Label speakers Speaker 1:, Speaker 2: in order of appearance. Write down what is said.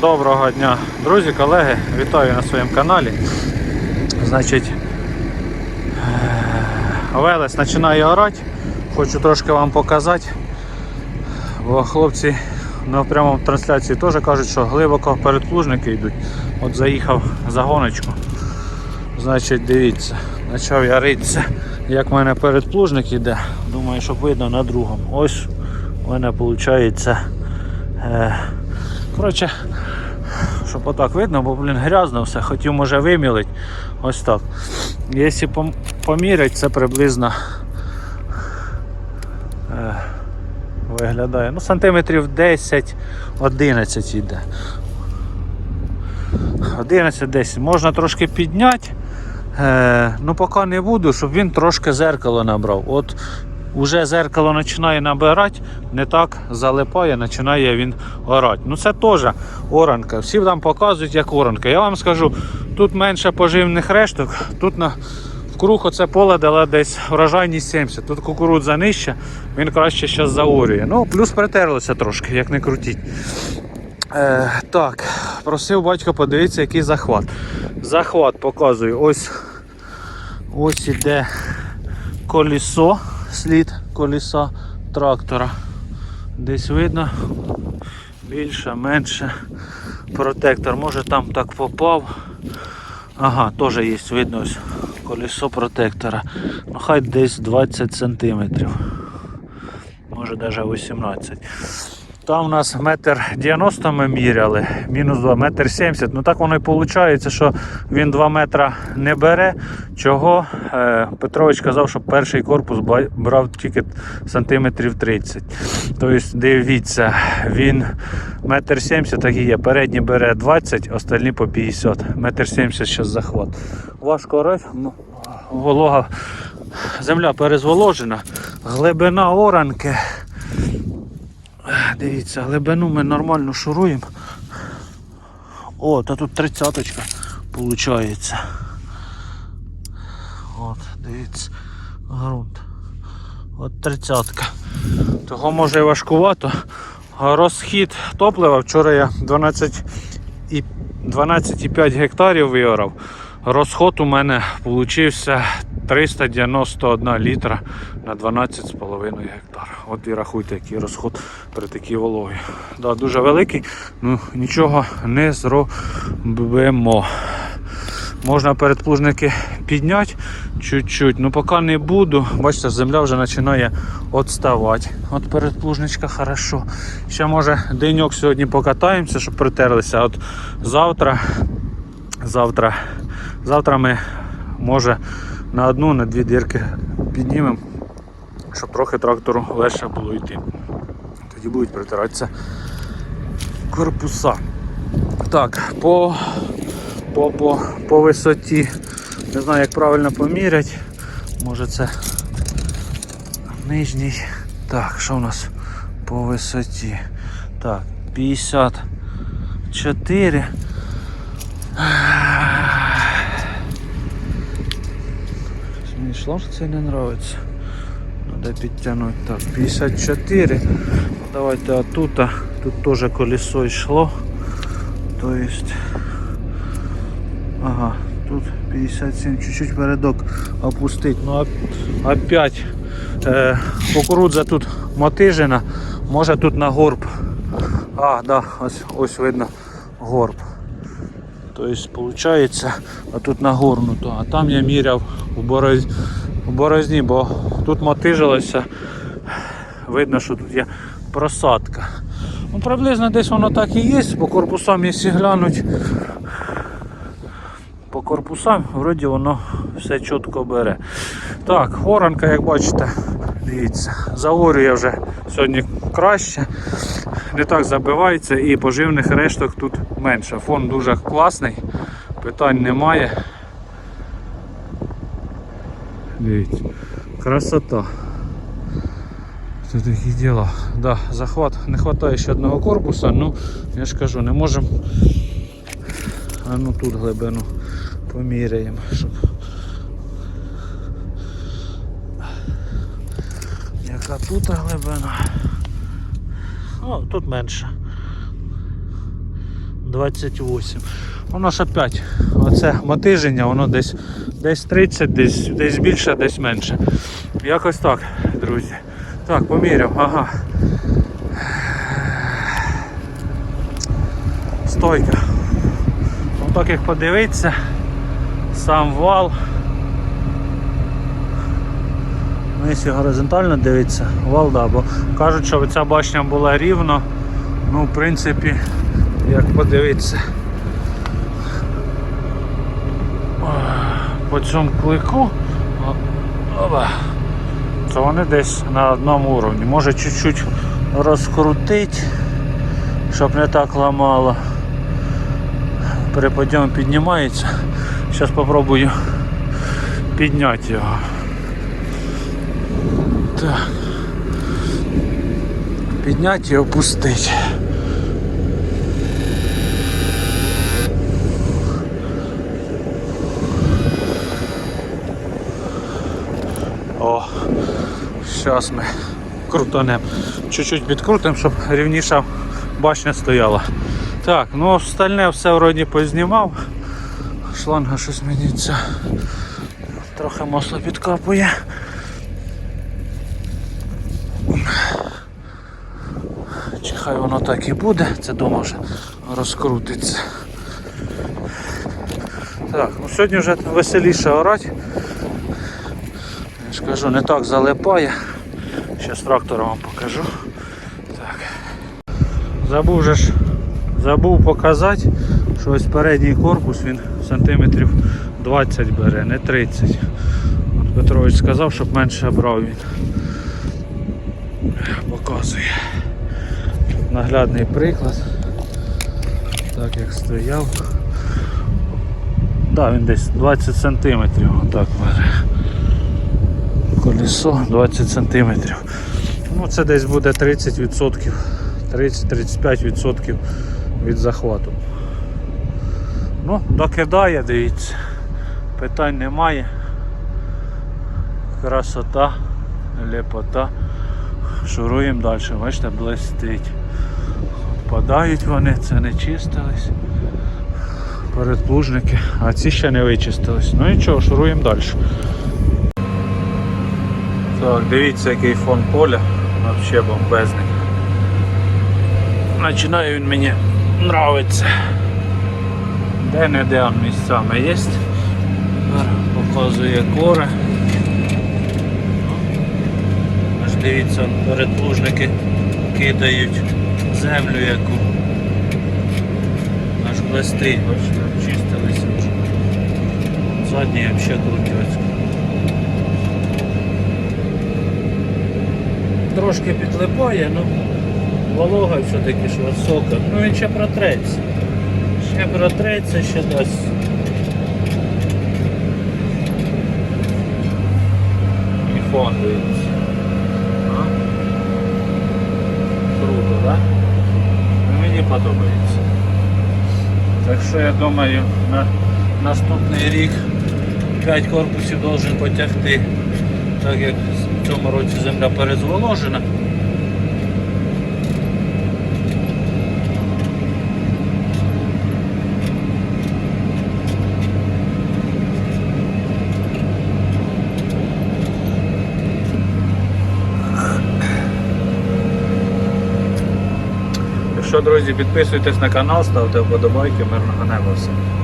Speaker 1: Доброго дня, друзі, колеги, вітаю на своєму каналі. Значить, е, Велес починає орати. Хочу трошки вам показати. Бо хлопці на прямому трансляції теж кажуть, що глибоко передплужники йдуть. От заїхав за гоночку. Значить, дивіться, почав я ритися, як в мене передплужник йде. Думаю, щоб видно на другому. Ось у мене виходить. Коротше, щоб отак видно, бо блін грязно все, хотів може вимілить. Ось так. Якщо пом- поміряти, це приблизно е, виглядає. Ну, сантиметрів 10-11 йде. 11-10. Можна трошки підняти. Е, ну, поки не буду, щоб він трошки зеркало набрав. От Уже зеркало починає набирати, не так залипає, починає він орати. Ну це теж оранка. Всі там показують як оранка. Я вам скажу, тут менше поживних решток, тут на круг оце поле дала десь врожайність 70. Тут кукурудза нижча, він краще зараз заорює. Ну, плюс притерлося трошки, як не крутіть. Е, так, просив батько подивитися, який захват. Захват показую. Ось ось іде колесо, слід колеса трактора. Десь видно більше, менше. Протектор, може там так попав. Ага, теж є, видно ось колесо протектора. Ну хай десь 20 см. Може навіть 18. Там у нас метр 90 ми міряли, мінус 2, метр 70. Ну так воно і виходить, що він 2 метра не бере. Чого е, Петрович казав, що перший корпус брав тільки сантиметрів 30. Тобто, дивіться, він метр 70 так і є. Передній бере 20, остальні по 50. Метр 70 зараз захват. Важко орати, ну, волога, земля перезволожена, глибина оранки. Дивіться, глибину ми нормально шуруємо. О, та тут тридцяточка виходить. От, дивіться, ґрунт. От тридцятка. Того може і важкувато. Розхід топлива вчора я 12 12,5 гектарів виорав. Розход у мене получився 391 літра на 12,5 гектар. От і рахуйте, який розход при такій вологі. Да, дуже великий, ну нічого не зробимо. Можна передплужники підняти чуть-чуть, ну поки не буду. Бачите, земля вже починає відставати. От передплужничка хорошо. Ще може деньок сьогодні покатаємося, щоб притерлися. От завтра, завтра, завтра ми може на одну, на дві дірки піднімемо, щоб трохи трактору легше було йти. Тоді будуть притиратися корпуса. Так, по по, по, по висоті. Не знаю, як правильно поміряти. Може це нижній. Так, що у нас по висоті? Так, 54. Мені шланг це не подобається. Треба підтягнути. Так, 54. Давайте отут. Тут теж колесо йшло. То есть Ага, тут 57, чуть-чуть передок опустить. Ну опять е, кукурудза тут мотижена, може тут на горб. А, да, ось, ось видно горб. Тобто, виходить, а тут нагорнуто. А там я міряв у, бороз... у борозні, бо тут мотижилося. Видно, що тут є просадка. Ну, приблизно десь воно так і є, по корпусам, якщо глянуть, по корпусам вроді воно все чітко бере. Так, оранка, як бачите, дивіться, заорює вже сьогодні краще, не так забивається і поживних решток тут менше. Фон дуже класний, питань немає. Дивіться, красота. Це такі діла. Да, захват не вистачає ще одного корпуса, ну я ж кажу, не можемо. А ну тут глибину поміряємо, щоб. Яка тут глибина? О, тут менше. 28. Воно ж опять, оце мотиження, воно десь, десь 30, десь, десь більше, десь менше. Якось так, друзі. Так, поміряв, ага. Стойка. Ну так як подивитися, сам вал. Ну, якщо горизонтально дивитися, вал, да, бо кажуть, що ця башня була рівно. Ну, в принципі, як подивитися. По цьому клику, то вони десь на одному уровні. Може чуть-чуть розкрутити, щоб не так ламало. Підйомі піднімається. Зараз спробую підняти його. Так. Підняти і опустити. О, зараз ми крутанемо. Чуть-чуть підкрутимо, щоб рівніша башня стояла. Так, ну остальне все вроді познімав. Шланга щось це трохи масло підкапує. Хай воно так і буде, це дома вже розкрутиться. Так, ну сьогодні вже веселіше орати. Я ж кажу, не так залипає. Зараз трактором вам покажу. Так. Забув же ж, забув показати, що ось передній корпус він сантиметрів 20 бере, не 30. От Петрович сказав, щоб менше брав він. Показує. Наглядний приклад. Так як стояв. Так, він десь 20 сантиметрів отак бере колесо 20 см. Ну це десь буде 30%, 30-35% від захвату. Ну, докидає, дивіться, питань немає. Красота, лепота. Шуруємо далі, бачите, блистить. Падають вони, це не чистились. Передплужники, а ці ще не вичистились. Ну нічого, шуруємо далі. Так, дивіться який фон поля, взагалі бомбезний. Починає він мені нравиться. Де-не-де місцями є. Показує кори. Аж дивіться, передплужники кидають землю яку. Аж блестить, бачите, чистилися вже. Задні взагалі крутять. трошки підлипає, ну волога все-таки ж висока. Ну він ще протреться. Ще протреться, ще дасть. І фон дивиться. А? Круто, так? Да? Ну, Мені подобається. Так що я думаю, на наступний рік 5 корпусів должен потягти, так як в цьому році земля перезволожена. Друзі, підписуйтесь на канал, ставте вподобайки, мирного неба всім.